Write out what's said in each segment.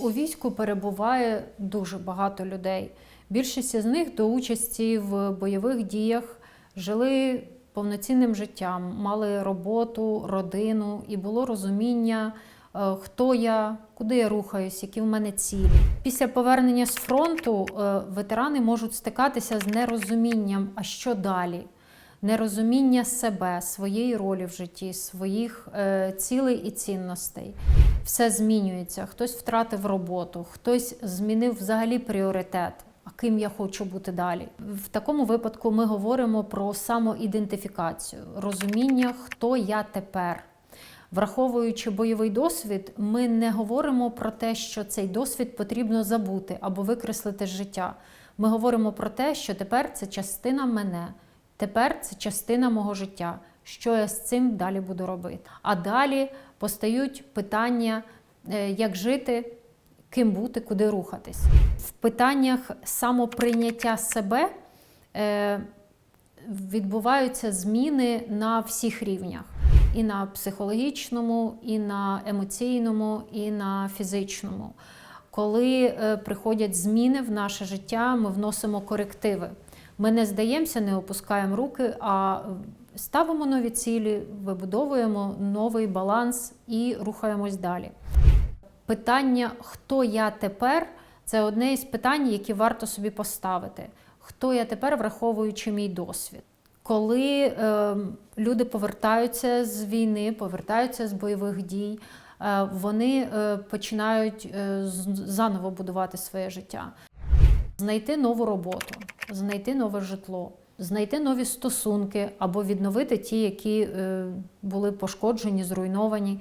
У війську перебуває дуже багато людей. Більшість з них до участі в бойових діях жили повноцінним життям, мали роботу, родину і було розуміння, е, хто я, куди я рухаюсь, які в мене цілі. Після повернення з фронту е, ветерани можуть стикатися з нерозумінням, а що далі. Нерозуміння себе, своєї ролі в житті, своїх е, цілей і цінностей. Все змінюється. Хтось втратив роботу, хтось змінив взагалі пріоритет. А ким я хочу бути далі? В такому випадку ми говоримо про самоідентифікацію, розуміння, хто я тепер. Враховуючи бойовий досвід, ми не говоримо про те, що цей досвід потрібно забути або викреслити з життя. Ми говоримо про те, що тепер це частина мене, тепер це частина мого життя. Що я з цим далі буду робити? А далі постають питання, е, як жити, ким бути, куди рухатись. В питаннях самоприйняття себе е, відбуваються зміни на всіх рівнях: і на психологічному, і на емоційному, і на фізичному. Коли е, приходять зміни в наше життя, ми вносимо корективи. Ми не здаємося, не опускаємо руки, а ставимо нові цілі, вибудовуємо новий баланс і рухаємось далі. Питання, хто я тепер, це одне із питань, які варто собі поставити. Хто я тепер, враховуючи мій досвід? Коли е, люди повертаються з війни, повертаються з бойових дій, е, вони е, починають е, заново будувати своє життя, знайти нову роботу, знайти нове житло, знайти нові стосунки або відновити ті, які е, були пошкоджені, зруйновані.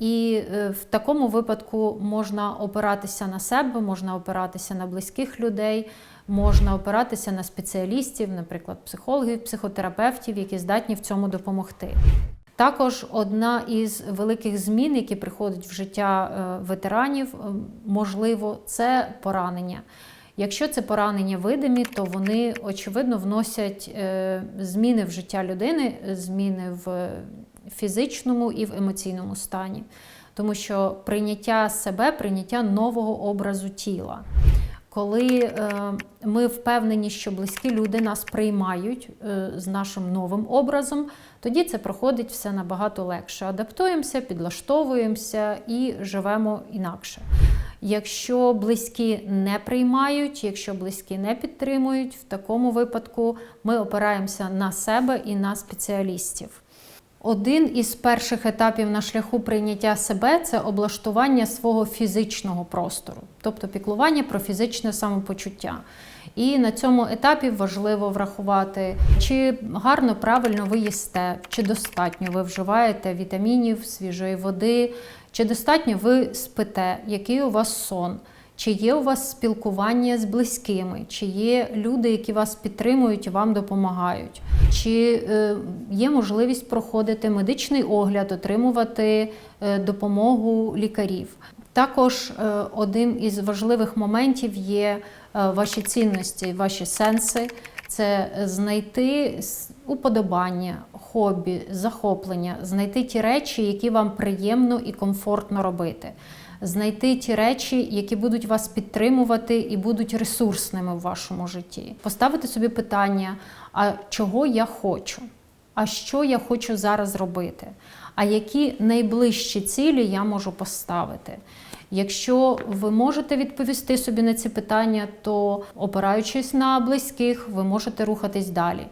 І е, в такому випадку можна опиратися на себе, можна опиратися на близьких людей, можна опиратися на спеціалістів, наприклад, психологів, психотерапевтів, які здатні в цьому допомогти. Також одна із великих змін, які приходять в життя е, ветеранів, можливо, це поранення. Якщо це поранення видимі, то вони очевидно вносять е, зміни в життя людини, зміни в фізичному і в емоційному стані. Тому що прийняття себе, прийняття нового образу тіла. Коли е, ми впевнені, що близькі люди нас приймають е, з нашим новим образом, тоді це проходить все набагато легше. Адаптуємося, підлаштовуємося і живемо інакше. Якщо близькі не приймають, якщо близькі не підтримують, в такому випадку ми опираємося на себе і на спеціалістів. Один із перших етапів на шляху прийняття себе це облаштування свого фізичного простору, тобто піклування про фізичне самопочуття. І на цьому етапі важливо врахувати, чи гарно правильно ви їсте, чи достатньо ви вживаєте вітамінів, свіжої води, чи достатньо ви спите, який у вас сон. Чи є у вас спілкування з близькими, чи є люди, які вас підтримують і вам допомагають, чи е, є можливість проходити медичний огляд, отримувати е, допомогу лікарів. Також е, один із важливих моментів є ваші цінності, ваші сенси. Це знайти уподобання, хобі, захоплення, знайти ті речі, які вам приємно і комфортно робити знайти ті речі, які будуть вас підтримувати і будуть ресурсними в вашому житті. Поставити собі питання: а чого я хочу? А що я хочу зараз робити? А які найближчі цілі я можу поставити? Якщо ви можете відповісти собі на ці питання, то опираючись на близьких, ви можете рухатись далі.